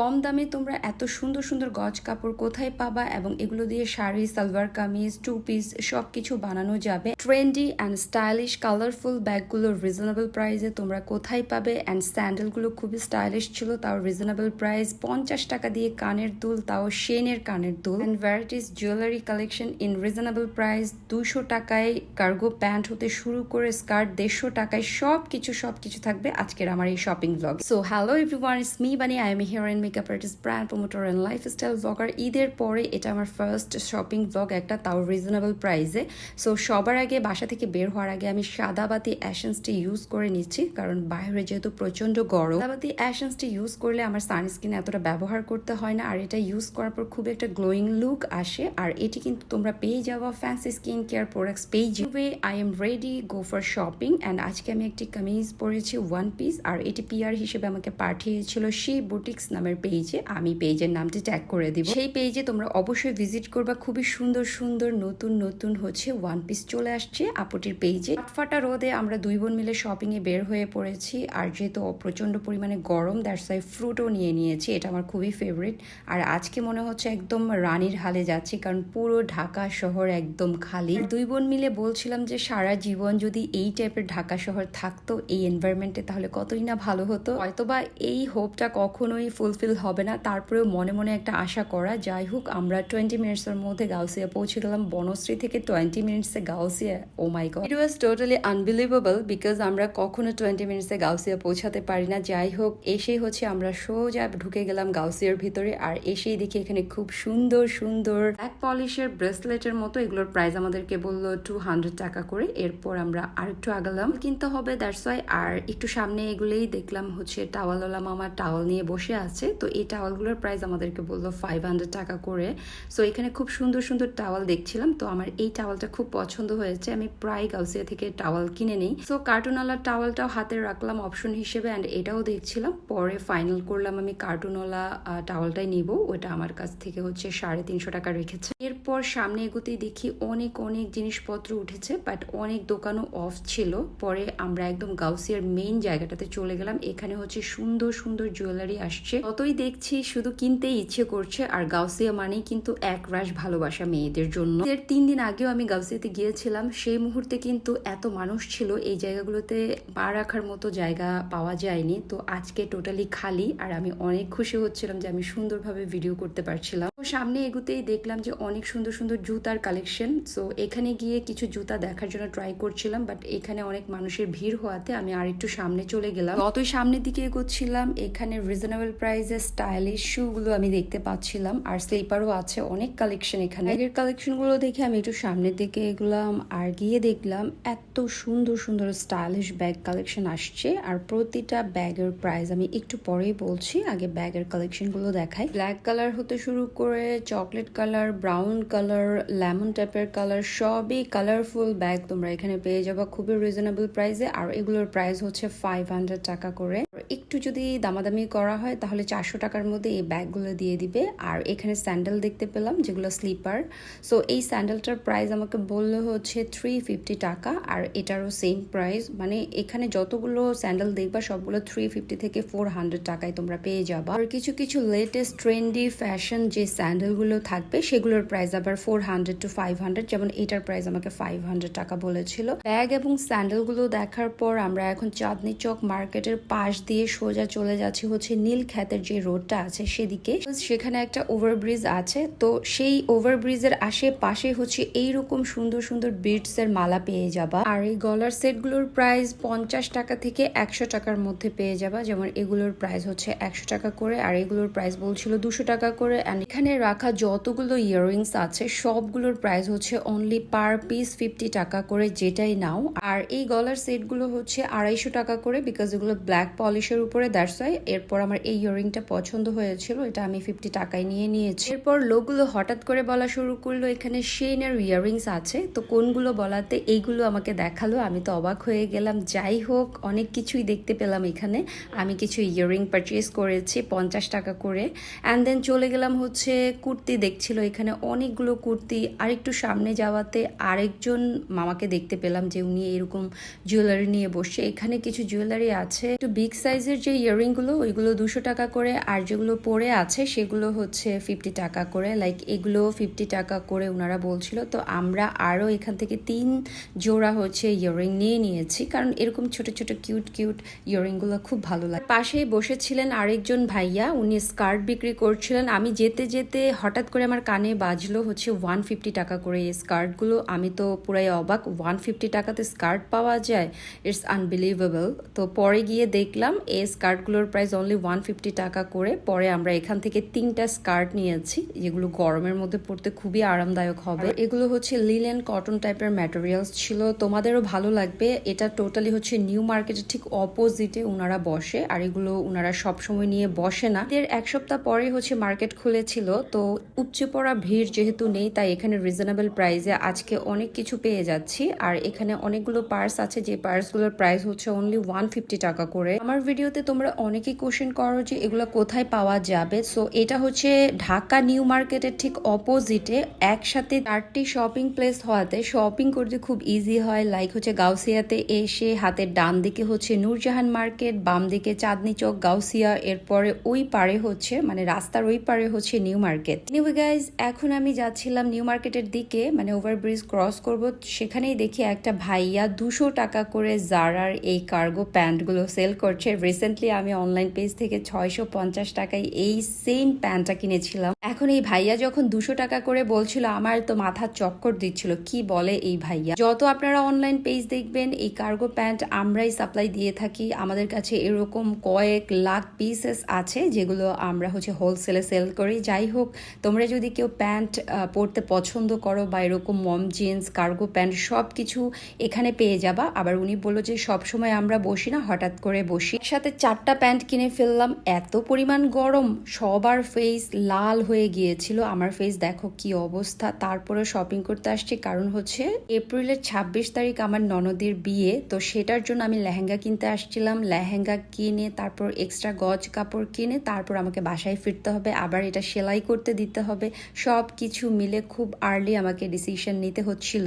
কম দামে তোমরা এত সুন্দর সুন্দর গজ কাপড় কোথায় পাবা এবং এগুলো দিয়ে শাড়ি, সালোয়ার কামিজ টু পিস সব কিছু বানানো যাবে। ট্রেন্ডি অ্যান্ড স্টাইলিশ কালারফুল ব্যাগগুলো রিজনেবল প্রাইসে তোমরা কোথায় পাবে অ্যান্ড স্যান্ডেলগুলো খুবই স্টাইলিশ ছিল, তাও রিজনেবল প্রাইস পঞ্চাশ টাকা দিয়ে কানের দুল, তাও শেনের কানের দুল। And varieties jewellery collection in reasonable price দুশো টাকায় কার্গো প্যান্ট হতে শুরু করে স্কার্ট দেড়শো টাকায় সব কিছু সব কিছু থাকবে আজকের আমার এই shopping blog so hello everyone it's me Bunny I am here and makeup artist brand promoter and lifestyle blogger ঈদের পরে এটা আমার ফার্স্ট শপিং ব্লগ একটা তাও রিজনেবল প্রাইসে সো সবার আগে বাসা থেকে বের হওয়ার আগে আমি সাদাবাতি অ্যাশেন্সটি ইউজ করে নিচ্ছি, কারণ বাইরে যেহেতু প্রচণ্ড গরম। সাদাবাতি অ্যাশেন্সটি ইউজ করলে আমার সানস্ক্রিন এতটা ব্যবহার করতে হয় না, আর এটা ইউজ করার পর খুব একটা গ্লোয়িং লুক আসে। আর এটি কিন্তু তোমরা পেয়ে যাওয়া ফ্যান্সি স্কিন কেয়ার প্রোডাক্টস পেয়ে যাবে I am ready go for shopping and আজকে আমি একটি কামিজ পরেছি ওয়ান পিস আর এটি পিআর হিসেবে আমাকে পাঠিয়েছিল সেই বুটিক্স নামের পেজে আমি পেজের নামটি ট্যাগ করে দিব। সেই পেজে তোমরা অবশ্যই ভিজিট করবা। খুবই সুন্দর সুন্দর, নতুন নতুন হচ্ছে ওয়ান পিস চলে আসছে আপুটির পেজে ফাটা রোদে আমরা দুই বোন মিলে শপিং এ বের হয়ে পড়েছি। আর যেহেতু প্রচণ্ড পরিমাণে গরম দ্যাটস ওয়াই ফ্রুটও নিয়ে নিয়েছি। এটা আমার খুবই ফেভারিট আর আজকে মনে হচ্ছে একদম রানীর হালে যাচ্ছি, কারণ পুরো ঢাকা শহর একদম খালি। দুই বোন মিলে বলছিলাম যে, সারা জীবন যদি এই টাইপের ঢাকা শহর থাকতো, এই এনভায়রনমেন্টে তাহলে কতই না ভালো হতো। হয়তোবা এই হোপটা কখনোই ফুলফিল হবে না। তারপরেও মনে মনে একটা আশা করা, যাই হোক, আমরা টোয়েন্টি মিনিটসের মধ্যে গাউসিয়া পৌঁছে গেলাম। বনশ্রী থেকে twenty মিনিটসে Gausia oh my god it was totally unbelievable because আমরা কখনো টোয়েন্টি মিনিটসে গাউসিয়া পৌঁছাতে পারি না। যাই হোক, এসেই হচ্ছে আমরা সোজা ঢুকে গেলাম গাউসিয়ার ভিতরে আর এসেই দেখি এখানে খুব সুন্দর সুন্দর ব্ল্যাক পলিশের ব্রেসলেটের মতো। এগুলোর প্রাইস আমাদেরকে বলল টু হান্ড্রেড টাকা করে। এরপর আমরা আরেকটু আগালাম। কিনতে হবে দ্যাটস ওয়াই আর একটু সামনে এগুলোই দেখলাম হচ্ছে টাওয়ালওয়ালা মামা টাওয়াল নিয়ে বসে আছে। তো এই টাওয়ালগুলোর প্রাইস আমাদেরকে বলল ফাইভ টাকা করে। সো এখানে খুব সুন্দর সুন্দর টাওয়াল দেখছিলাম। তো আমার এই টাওয়ালটা খুব পছন্দ হয়েছে। আমি প্রায় গাউসিয়া থেকে টাওয়াল কিনে নিই। সো কার্টুনওয়ালা টাওয়ালটাও হাতে রাখলাম অপশন হিসেবে অ্যান্ড এটাও দেখছিলাম। পরে ফাইনাল করলাম আমি কার্টুনওয়ালা টাওয়ালটাই নিব। ওটা আমার কাছ থেকে হচ্ছে সাড়ে তিনশো টাকা রেখেছে। এরপর সামনে এগোতেই দেখি অনেক অনেক জিনিসপত্র উঠেছে বাট অনেক দোকানও অফ ছিল। পরে আমরা একদম গাউসিয়ার মেইন জায়গাটাতে চলে গেলাম। এখানে হচ্ছে সুন্দর সুন্দর জুয়েলারি আসছে। ততই দেখছি, শুধু কিনতেই ইচ্ছে করছে। আর গাউসিয়া মানেই কিন্তু এক রাশ ভালোবাসা মেয়েদের জন্য। এর তিন দিন আগেও আমি গাউসিয়াতে গিয়েছিলাম। সেই মুহূর্তে কিন্তু এত মানুষ ছিল, এই জায়গাগুলোতে পা রাখার মতো জায়গা পাওয়া যায়নি। তো আজকে টোটালি খালি। আর আমি অনেক খুশি হচ্ছিলাম যে আমি সুন্দরভাবে ভিডিও করতে পারছিলাম। সামনে এগুতেই দেখলাম যে অনেক সুন্দর সুন্দর জুতার কালেকশন সো এখানে গিয়ে কিছু জুতা দেখার জন্য ট্রাই করছিলাম বাট এখানে অনেক মানুষের ভিড় হওয়াতে আমি আর একটু সামনে চলে গেলাম। যতই সামনের দিকে এগোচ্ছিলাম, এখানে রিজনেবল প্রাইসে স্টাইলিশ শুগুলো আমি দেখতে পাচ্ছিলাম, আর স্লিপারও আছে, অনেক কালেকশন এখানে। আগের কালেকশনগুলো দেখে আমি একটু সামনের দিকে এগুলাম, আর গিয়ে দেখলাম এত সুন্দর সুন্দর স্টাইলিশ ব্যাগ কালেকশন আসছে, আর প্রতিটা ব্যাগের প্রাইস আমি একটু পরেই বলছি, আগে ব্যাগের কালেকশনগুলো দেখাই। ব্ল্যাক কালার হতে শুরু করে chocolate colour brown colour lemon টাইপের কালার সবই কালারফুল ব্যাগ তোমরা এখানে পেয়ে যাবা খুবই রিজনেবল প্রাইসে আর এগুলোর প্রাইস হচ্ছে ফাইভ হান্ড্রেড টাকা করে। একটু যদি দামাদামি করা হয়, তাহলে চারশো টাকার মধ্যে এই ব্যাগগুলো দিয়ে দিবে। আর এখানে স্যান্ডেল দেখতে পেলাম, যেগুলো স্লিপার সো এই স্যান্ডেলটার প্রাইস আমাকে বলল হচ্ছে থ্রি ফিফটি টাকা। আর এটারও সেম প্রাইস মানে এখানে যতগুলো স্যান্ডেল দেখবা, সবগুলো থ্রি ফিফটি থেকে ফোর হান্ড্রেড টাকায় তোমরা পেয়ে যাবা। আর কিছু কিছু লেটেস্ট ট্রেন্ডি ফ্যাশন যে স্যান্ডেলগুলো থাকবে, সেগুলোর প্রাইস আবার four hundred to five hundred যেমন এটার প্রাইস আমাকে ফাইভ হান্ড্রেড টাকা বলেছিল। ব্যাগ এবং স্যান্ডেলগুলো দেখার পর আমরা এখন চাঁদনি চক মার্কেটের পাশ দিয়ে সোজা চলে যাচ্ছি হচ্ছে নীল খ্যাতের যে রোডটা আছে সেদিকে। সেখানে একটা ওভারব্রিজ আছে, তো সেই ওভারব্রিজের আশেপাশে হচ্ছে এইরকম সুন্দর সুন্দর বিটস এর মালা পেয়ে যাবা। আর এই গলার সেটগুলোর প্রাইস পঞ্চাশ টাকা থেকে একশো টাকার মধ্যে পেয়ে যাবা, যেমন এগুলোর প্রাইস হচ্ছে একশো টাকা করে, আর এগুলোর প্রাইস বলছিল দুশো টাকা করে। এখানে রাখা যতগুলো ইয়াররিংস আছে, সবগুলোর প্রাইস হচ্ছে অনলি পার পিস ফিফটি টাকা করে যেটাই নাও। আর এই গলার সেটগুলো হচ্ছে আড়াইশো টাকা করে বিকজ এগুলো ব্ল্যাক পলিশের উপরে দ্যাটস ওয়াই এরপর আমার এই ইয়াররিংটা পছন্দ হয়েছিল, এটা আমি ফিফটি টাকায় নিয়ে নিয়েছি। এরপর লোকগুলো হঠাৎ করে বলা শুরু করল, এখানে শেনের ইয়াররিংস আছে, তো কোনগুলো বলাতে এইগুলো আমাকে দেখাল, আমি তো অবাক হয়ে গেলাম। যাই হোক, অনেক কিছুই দেখতে পেলাম এখানে। আমি কিছু ইয়াররিং পারচেস করেছি, পঞ্চাশ টাকা করে। অ্যান্ড দেন চলে গেলাম হচ্ছে কুর্তি দেখছিল, এখানে অনেকগুলো কুর্তি আর একটু সামনে যাওয়াতে আরেকজন মামাকে দেখতে পেলাম যে উনি এরকম জুয়েলারি নিয়ে বসছে। এখানে কিছু জুয়েলারি আছে, একটু বিগ সাইজের যে ইয়ারিংগুলো ওইগুলো দুশো টাকা করে, আর যেগুলো পরে আছে সেগুলো হচ্ছে ফিফটি টাকা করে। লাইক এগুলো ফিফটি টাকা করে ওনারা বলছিল। তো আমরা আরও এখান থেকে তিন জোড়া হচ্ছে ইয়ারিং নিয়ে নিয়েছি, কারণ এরকম ছোট ছোট কিউট কিউট ইয়ারিংগুলো খুব ভালো লাগে। পাশেই বসেছিলেন আরেকজন ভাইয়া, উনি স্কার্ট বিক্রি করছিলেন। আমি যেতে যেতে হঠাৎ করে আমার কানে বাজলো হচ্ছে ওয়ান ফিফটি টাকা করে এই স্কার্টগুলো। আমি তো পুরাই অবাক ওয়ান ফিফটি টাকাতে স্কার্ট পাওয়া যায়? ইটস আনবিলিভেবল তো পরে গিয়ে দেখলাম এই স্কার্টগুলোর প্রাইস অনলি ওয়ান ফিফটি টাকা করে। পরে আমরা এখান থেকে তিনটা স্কার্ট নিয়েছি, যেগুলো গরমের মধ্যে পড়তে খুবই আরামদায়ক হবে। এগুলো হচ্ছে লিলেন কটন টাইপের ম্যাটেরিয়ালস ছিল। তোমাদেরও ভালো লাগবে। এটা টোটালি হচ্ছে নিউ মার্কেটের ঠিক অপোজিটে ওনারা বসে, আর এগুলো ওনারা সবসময় নিয়ে বসে না। এর এক সপ্তাহ পরে হচ্ছে মার্কেট খুলেছিল। তো উপচে পড়া ভিড় যেহেতু নেই, তাই এখানে রিজনেবল প্রাইসে আজকে অনেক কিছু পেয়ে যাচ্ছি। আর এখানে অনেকগুলো পার্স আছে, যে পার্সগুলোর প্রাইস হচ্ছে অনলি ওয়ান ফিফটি টাকা করে। আমার ভিডিওতে তোমরা অনেকেই কোশ্চেন করো যে এগুলো কোথায় পাওয়া যাবে। সো এটা হচ্ছে ঢাকা নিউ মার্কেটের ঠিক অপোজিটে একসাথে চারটি শপিং প্লেস হওয়াতে শপিং করতে খুব ইজি হয়। লাইক হচ্ছে গাউসিয়াতে এসে হাতের ডান দিকে হচ্ছে নূরজাহান মার্কেট, বাম দিকে চাঁদনি চক, গাউসিয়া। এরপরে ওই পারে হচ্ছে মানে রাস্তার ওই পারে হচ্ছে নিউ মার্কেট নিউ গাইজ এখন আমি যাচ্ছিলাম নিউ মার্কেটের দিকে মানে ওভারব্রিজ ক্রস করব। সেখানেই দেখি একটা ভাইয়া দুশো টাকা করে জারার এই কার্গো প্যান্টগুলো সেল করছে। রিসেন্টলি আমি অনলাইন পেজ থেকে ছয়শো পঞ্চাশ টাকায় এই সেম প্যান্টটা কিনেছিলাম। এখন এই ভাইয়া যখন দুশো টাকা করে বলছিল, আমার তো মাথা চক্কর দিচ্ছিল। কি বলে এই ভাইয়া? যত আপনারা অনলাইন পেজ দেখবেন, এই কার্গো প্যান্ট আমরাই সাপ্লাই দিয়ে থাকি। আমাদের কাছে এরকম কয়েক লাখ পিসেস আছে, যেগুলো আমরা হচ্ছে হোলসেলে সেল করি। যাই হোক, তোমরা যদি কেউ প্যান্ট পরতে পছন্দ করো বা এরকম মম জিন্স, কার্গো প্যান্ট সব কিছু এখানে পেয়ে যাবা। আবার উনি বলল যে, সব সময় আমরা বসি না, হঠাৎ করে বসি। সাথে চারটা প্যান্ট কিনে ফেললাম। এত পরিমাণ গরম, সবার ফেস লাল হয়ে গিয়েছিল। আমার ফেস দেখো কি অবস্থা। তারপরে শপিং করতে আসছি। কারণ হচ্ছে এপ্রিলের ছাব্বিশ তারিখ আমার ননদের বিয়ে। তো সেটার জন্য আমি লেহেঙ্গা কিনতে আসছিলাম। লেহেঙ্গা কিনে, তারপর এক্সট্রা গজ কাপড় কিনে, তারপর আমাকে বাসায় ফিরতে হবে। আবার এটা সেলাই করতে দিতে হবে। সব কিছু মিলে খুব আর্লি আমাকে ডিসিশন নিতে হচ্ছিল।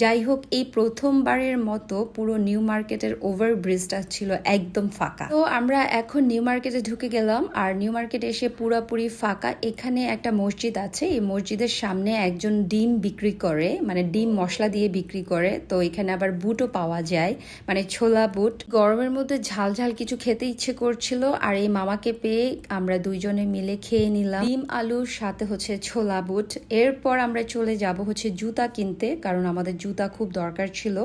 যাই হোক, এই প্রথমবারের মতো পুরো নিউ মার্কেটের ওভার ব্রিজটা ছিল একদম ফাঁকা। তো আমরা এখন নিউ মার্কেটে ঢুকে গেলাম আর নিউ মার্কেটে এসে পুরোপুরি ফাঁকা। এখানে একটা মসজিদ আছে। এই মসজিদের সামনে একজন ডিম বিক্রি করে মানে ডিম মশলা দিয়ে বিক্রি করে। তো এখানে আবার বুটও পাওয়া যায় মানে ছোলা বুট। গরমের মধ্যে ঝাল ঝাল কিছু খেতে ইচ্ছে করছিল আর এই মামাকে পেয়ে আমরা দুইজনে মিলে খেয়ে নিলাম। ডিম আলুর সাথে হচ্ছে ছোলা বুট। এরপর আমরা চলে যাব হচ্ছে জুতা কিনতে, কারণ আমাদের জুতা খুব দরকার ছিল।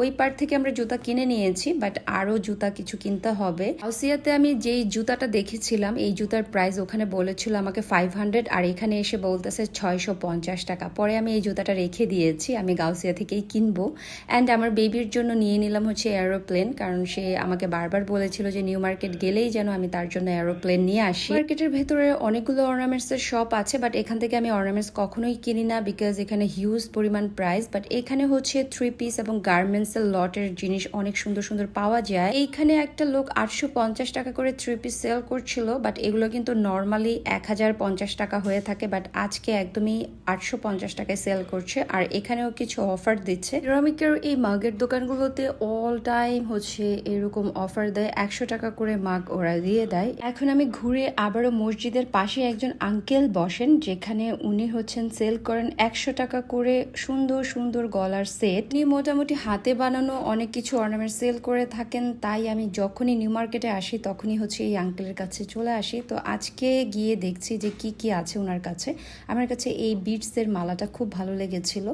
ওই পার থেকে আমরা জুতা কিনে নিয়েছি বাট আরও জুতা কিছু কিনতে হবে। হাউসিয়াতে আমি যেই জুতাটা দেখেছিলাম, এই জুতার প্রাইস ওখানে বলেছিল আমাকে ফাইভ হান্ড্রেড আর এখানে এসে বলতেছে ছয়শো পঞ্চাশ টাকা। পরে আমি এই জুতাটা রেখে দিয়েছি, আমি গাউসিয়া থেকেই কিনবো। অ্যান্ড আমার বেবির জন্য নিয়ে নিলাম হচ্ছে এরোপ্লেন কারণ সে আমাকে বারবার বলেছিল যে নিউ মার্কেট গেলেই যেন আমি তার জন্য এরোপ্লেন নিয়ে আসি। মার্কেটের ভেতরে অনেকগুলো অর্নামেন্টস এর শপ আছে বাট এখান থেকে আমি অর্নামেন্টস কখনোই কিনি না বিকজ এখানে হিউজ পরিমাণ প্রাইস বাট এখানে হচ্ছে থ্রি পিস এবং গার্মেন্টস এর লটের জিনিস অনেক সুন্দর সুন্দর পাওয়া যায়। এইখানে একটা লোক আটশো পঞ্চাশ টাকা করে থ্রি পিস সেল করছিল বাট এগুলো কিন্তু নর্মালি এক হাজার পঞ্চাশ টাকা হয়ে থাকে বাট আজকে একদমই আটশো পঞ্চাশ টাকায় সেল করছে, আর এখানেও কিছু অফার দিচ্ছে। সিরামিকের এই মাগের দোকানগুলোতে অল টাইম হচ্ছে এরকম অফার দেয়, একশো টাকা করে মাগ ওরা দিয়ে দেয়। এখন আমি ঘুরে আবারও মসজিদের পাশে একজন আঙ্কেল বসেন, যেখানে উনি হচ্ছেন সেল করেন একশো টাকা করে সুন্দর সুন্দর গলার সেট। উনি মোটামুটি হাতে বানানো অনেক কিছু অর্নামেন্ট সেল করে থাকেন, তাই আমি যখনই নিউ মার্কেটে আসি, তখনই হচ্ছে এই আঙ্কেলের কাছে চলে আসি। তো আজকে গিয়ে দেখছি যে কি কি আছে ওনার কাছে। আমার কাছে এই বিটসের মালাটা খুব ভালো লেগেছিল।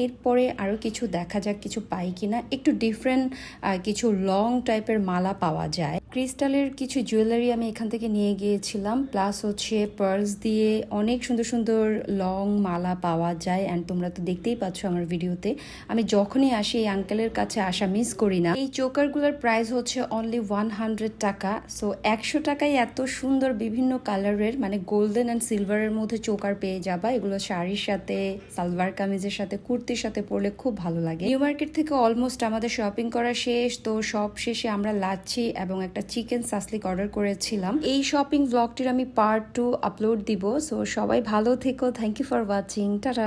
এরপরে আরও কিছু দেখা যাক, কিছু পাই কিনা। একটু ডিফারেন্ট কিছু লং টাইপের মালা পাওয়া যায়। ক্রিস্টালের কিছু জুয়েলারি আমি এখান থেকে নিয়ে গিয়েছিলাম প্লাস হচ্ছে পার্লস দিয়ে অনেক সুন্দর সুন্দর লং মালা পাওয়া যায় অ্যান্ড তোমরা তো দেখতেই পাচ্ছ আমার ভিডিওতে আমি যখনই আসি এই আঙ্কেলের কাছে আসা মিস করি না। এই চোকারগুলোর প্রাইস হচ্ছে অনলি ওয়ান হান্ড্রেড টাকা। সো একশো টাকায় এত সুন্দর বিভিন্ন কালারের মানে গোল্ডেন অ্যান্ড সিলভারের মধ্যে চোকার পেয়ে যাবা। এগুলো শাড়ির সাথে সালভার কামিজের সাথে, কুর্তির সাথে পরলে খুব ভালো লাগে। নিউ মার্কেট থেকে অলমোস্ট আমাদের শপিং করা শেষ। তো সব শেষে আমরা লাচ্ছি এবং একটা চিকেন সাসলিক অর্ডার করেছিলাম। এই শপিং ব্লগটির আমি পার্ট টু আপলোড দিব। সো সবাই ভালো থেকো. Thank you for watching tata